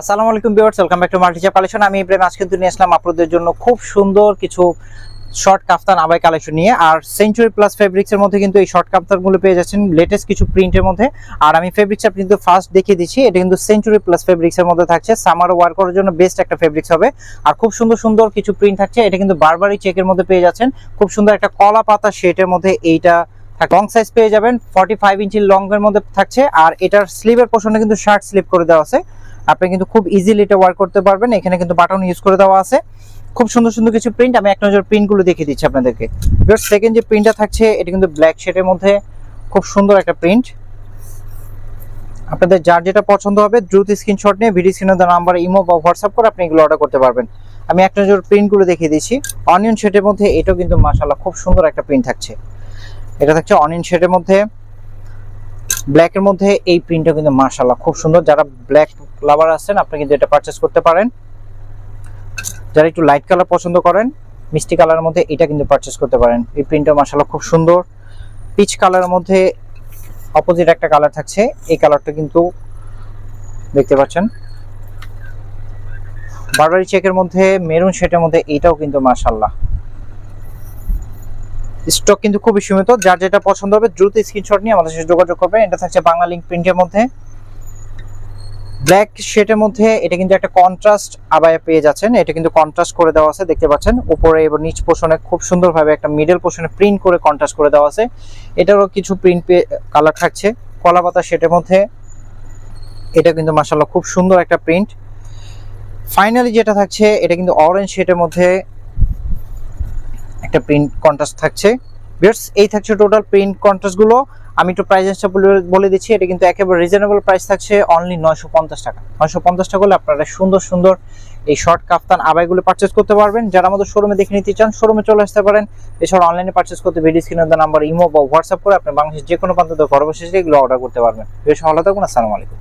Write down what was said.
আসসালামু আলাইকুম viewers, welcome back to মাল্টিচার কালেকশন। আমি ইব্রাহিম, আজকে কিন্তু নিয়ে আসলাম আপনাদের জন্য খুব সুন্দর কিছু শর্ট কাফতান আবাই কালেকশন নিয়ে। আর সেঞ্চুরি প্লাস ফেব্রিক্স এর মধ্যে কিন্তু এই শর্ট কাফতানগুলো পেয়ে যাচ্ছেন লেটেস্ট কিছু প্রিন্টের মধ্যে। আর আমি ফেব্রিক্সটা কিন্তু ফার্স্ট দেখিয়ে দিচ্ছি, এটা কিন্তু সেঞ্চুরি প্লাস ফেব্রিক্স এর মধ্যে থাকছে। সামার ওয়ার করার জন্য বেস্ট একটা ফেব্রিক্স হবে। আর খুব সুন্দর সুন্দর কিছু প্রিন্ট থাকছে, এটা কিন্তু বারবারই চেকের মধ্যে পেয়ে যাচ্ছেন। খুব সুন্দর একটা কলা পাতা শেটের মধ্যে এইটা লং সাইজ পেয়ে যাবেন ফর্টি ফাইভ ইঞ্চি লং এর মধ্যে থাকছে। আর এটার স্লিভের পোর্শনে কিন্তু শার্ট স্লিপ করে দেওয়া আছে। আপনি কিন্তু খুব ইজিলি এটা ওয়ার্ক করতে পারবেন। এখানে কিন্তু বাটন ইউজ করে দেওয়া আছে। খুব সুন্দর সুন্দর কিছু প্রিন্ট আমি এক নজর প্রিন্টগুলো দেখিয়ে দিচ্ছি আপনাদেরকে। সেকেন্ড যে প্রিন্টটা থাকছে, এটা কিন্তু ব্ল্যাক শেডের মধ্যে খুব সুন্দর একটা প্রিন্ট আপনাদের যার যেটা পছন্দ হবে, দ্রুত স্ক্রিনশট নিয়ে ভিডিও স্ক্রিনে নাম্বার ইমো বা হোয়াটসঅ্যাপ করে আপনি এগুলো অর্ডার করতে পারবেন। আমি এক নজর প্রিন্টগুলো দেখিয়ে দিচ্ছি। অনিয়ন শেডের মধ্যে এটাও কিন্তু মাশাআল্লাহ খুব সুন্দর একটা প্রিন্ট থাকছে। এটা থাকছে অনিয়ন শেডের মধ্যে। ব্ল্যাকের মধ্যে এই প্রিন্টটা কিন্তু মাশাআল্লাহ খুব সুন্দর। যারা ব্ল্যাক লাভার আছেন, আপনি কিন্তু এটা পারচেস করতে পারেন। যারা একটু লাইট কালার পছন্দ করেন, মিষ্টি কালারের মধ্যে এটা কিন্তু পারচেস করতে পারেন। এই প্রিন্টটা মাশাআল্লাহ খুব সুন্দর। পিচ কালারের মধ্যে অপোজিট একটা কালার থাকছে। এই কালারটা কিন্তু দেখতে পাচ্ছেন। বারবারি চেকের মধ্যে মেরুন শেটের মধ্যে এটাও কিন্তু মাশাআল্লাহ। স্টক কিন্তু খুবই সীমিত। যার যেটা পছন্দ হবে, দ্রুত স্ক্রিনশট নিয়ে আমাদের সাথে যোগাযোগ করবেন। এটা থাকছে বাংলা লিঙ্ক প্রিন্টের মধ্যে। ব্ল্যাক শেটের মধ্যে এটা কিন্তু একটা কন্ট্রাস্ট আবায়া পেয়ে যাচ্ছেন। এটা কিন্তু কন্ট্রাস্ট করে দেওয়া আছে, দেখতে পাচ্ছেন। উপরে এবং নিচ পোর্শনে খুব সুন্দরভাবে একটা মিডল পোর্শনে প্রিন্ট করে কন্ট্রাস্ট করে দেওয়া আছে। এটারও কিছু প্রিন্ট কালার থাকছে। কলা পাতা শেটের মধ্যে এটা কিন্তু মাসাল্লাহ খুব সুন্দর একটা প্রিন্ট ফাইনালি যেটা থাকছে, এটা কিন্তু অরেঞ্জ শেটের মধ্যে একটা প্রিন্ট কন্ট্রাস্ট থাকছে। বিয়ার্স এই থাকছে টোটাল প্রিন্ট কন্ট্রাস্টগুলো। আমি একটু প্রাইসটা বলে দিচ্ছি, এটা কিন্তু একেবারে রিজনেবল প্রাইস থাকছে অনলি নয়শো পঞ্চাশ টাকা। নয়শো পঞ্চাশ টাকা হলে আপনারা সুন্দর সুন্দর এই শর্ট কাফতান আবাইগুলো পারচেস করতে পারবেন। যারা আমাদের শোরুমে দেখে নিতে চান শোরুমে চলে আসতে পারেন। এছাড়া অনলাইনে পারচেস করতে ভিডিও স্ক্রিনের নাম্বার ইমো বা হোয়াটসঅ্যাপ করে আপনি বাংলাদেশের যে কোনো প্রান্ত ঘরে বসে এগুলো অর্ডার করতে পারবেন। বেশ ভালো থাকুন, আসসালামু আলাইকুম।